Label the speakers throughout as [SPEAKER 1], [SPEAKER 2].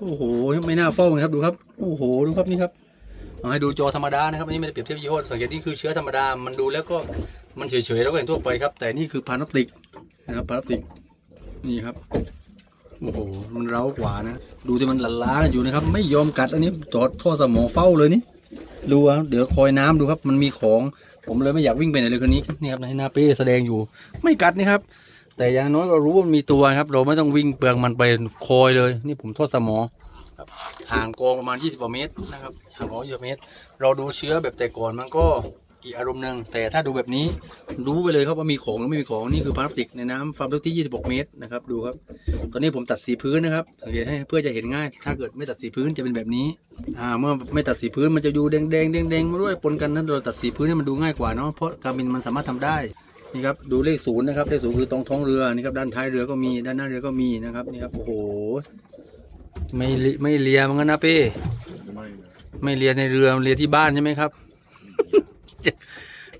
[SPEAKER 1] โอ้โหไม่น่าเฝ้าเลยครับดูครับโอ้โหดูครับนี่ครับเอาให้ดูจอธรรมดานะครับอันนี้ไม่ได้เปรียบเทียบยี่ห้อสังเกตนี่คือเชื้อธรรมดามันดูแล้วก็มันเฉยๆแล้วก็เห็นทั่วไปครับ แต่นี่คือพลาสติกนะครับพลาสติกนี่ครับโอ้โหมันเร้ากว่านะดูที่มันละล้าอยู่นะครับ ไม่ยอมกัดอันนี้จอดท่อสมองเฝ้าเลยนี่ดูครับเดี๋ยวคอยน้ำดูครับ มันมีของ ผมเลยไม่อยากวิ่งไปไหนเลยคืนนี้นี่ครับในหน้าเป้แสดงอยู่ ไม่กัดนี่ครับ แต่อย่างน้อยก็รู้ว่ามันมีตัวครับ เราไม่ต้องวิ่งเปลืองมันไปคอยเลย นี่ผมทดสมอครับห่างกองประมาณ 20กว่าเมตรนะครับห่างกอง20เมตร เราดูเชื้อแบบแต่ก่อนมันก็อีกอารมณ์หนึ่งแต่ถ้าดูแบบนี้รู้ไปเลยครับว่ามีของหรือไม่มีของนี่คือพลาสติกในน้ำความลึกที่ 26 เมตรนะครับดูครับ ตอนนี้ผมตัดสีพื้นนะครับสังเกตให้เพื่อจะเห็นง่าย ถ้าเกิดไม่ตัดสีพื้นจะเป็นแบบนี้อ่าเมื่อไม่ตัดสีพื้นมันจะดูแดงแดงแดงแดงๆมาด้วยปนกันนั้นเราตัดสีพื้นให้มันดูง่ายกว่าเนาะเพราะการบินมันสามารถทำได้ นี่ครับดูเลขศูนย์นะครับเลขศูนย์คือตรงท้องเรือนี่ครับด้านท้ายเรือก็มีด้านหน้าเรือก็มีนะครับนี่ครับโอ้โหไม่ไม่เลียมันกันนะเป้
[SPEAKER 2] ไม่
[SPEAKER 1] ไม่เลียในเรือเลียที่บ้านใช่ไหมครับ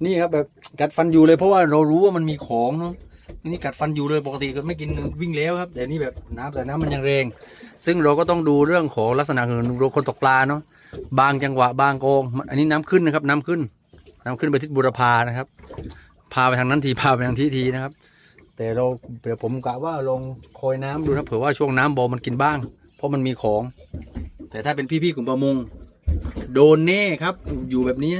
[SPEAKER 1] นี่ครับแบบกัดฟันอยู่เลยเพราะว่าเรารู้ว่ามันมีของเนาะนี่กัดฟันอยู่เลยปกติก็ไม่กินวิ่งแล้วครับ แต่นี่แบบน้ำแต่น้ำมันยังแรง ซึ่งเราก็ต้องดูเรื่องของลักษณะคือเราคนตกปลาเนาะบางจังหวะบางกอง อันนี้น้ำขึ้นนะครับ น้ำขึ้น น้ำขึ้นไปทิศบุรพานะครับ พาไปทางนั้นทีพาไปทางที่ทีนะครับ แต่เราเดี๋ยวผมกะว่าลองคอยน้ำดูครับเผื่อว่าช่วงน้ำบอมันกินบ้าง เพราะมันมีของ แต่ถ้าเป็นพี่ๆกลุ่มประมงโดนแน่ครับ อยู่แบบนี้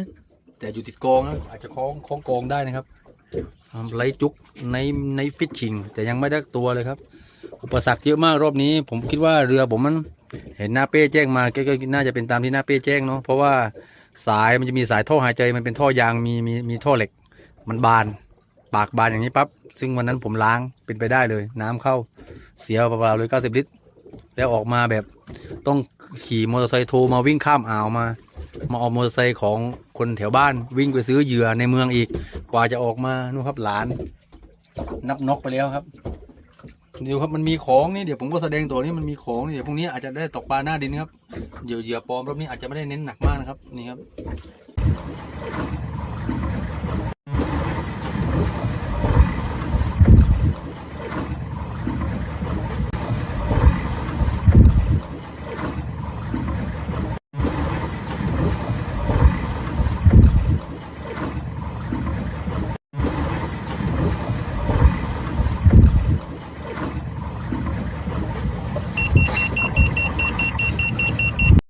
[SPEAKER 1] แต่อยู่ติดกองนะอาจจะคล้องคล้องกองได้นะครับทำไรจุกในในฟิชชิงแต่ยังไม่ได้ตัวเลยครับ อุปสรรคเยอะมากรอบนี้ ผมคิดว่าเรือผมมันเห็นหน้าเป้แจ้งมาก็ก็น่าจะเป็นตามที่หน้าเป้แจ้งเนาะเพราะว่าสายมันจะมีสายท่อหายใจมันเป็นท่อยางมีมีมีท่อเหล็ก มันบาน ปากบานอย่างนี้ปั๊บซึ่งวันนั้นผมล้างเป็นไปได้เลย น้ำเข้าเสียเปล่าๆเลยเก้าสิบลิตร แล้วออกมาแบบต้องขี่มอเตอร์ไซค์โทรมาวิ่งข้ามอ่าวมา มาเอามอเตอร์ไซค์ของคนแถวบ้านวิ่งไปซื้อเหยื่อในเมืองอีก กว่าจะออกมานู่นครับหลาน นับนกไปแล้วครับเดี๋ยวครับมันมีของนี่เดี๋ยวผมก็แสดงตัวนี้มันมีของนี่เดี๋ยวพรุ่งนี้อาจจะได้ตกปลาหน้าดินครับเหยื่อเหยื่อปลอมรอบนี้อาจจะไม่ได้เน้นหนักมากนะครับนี่ครับ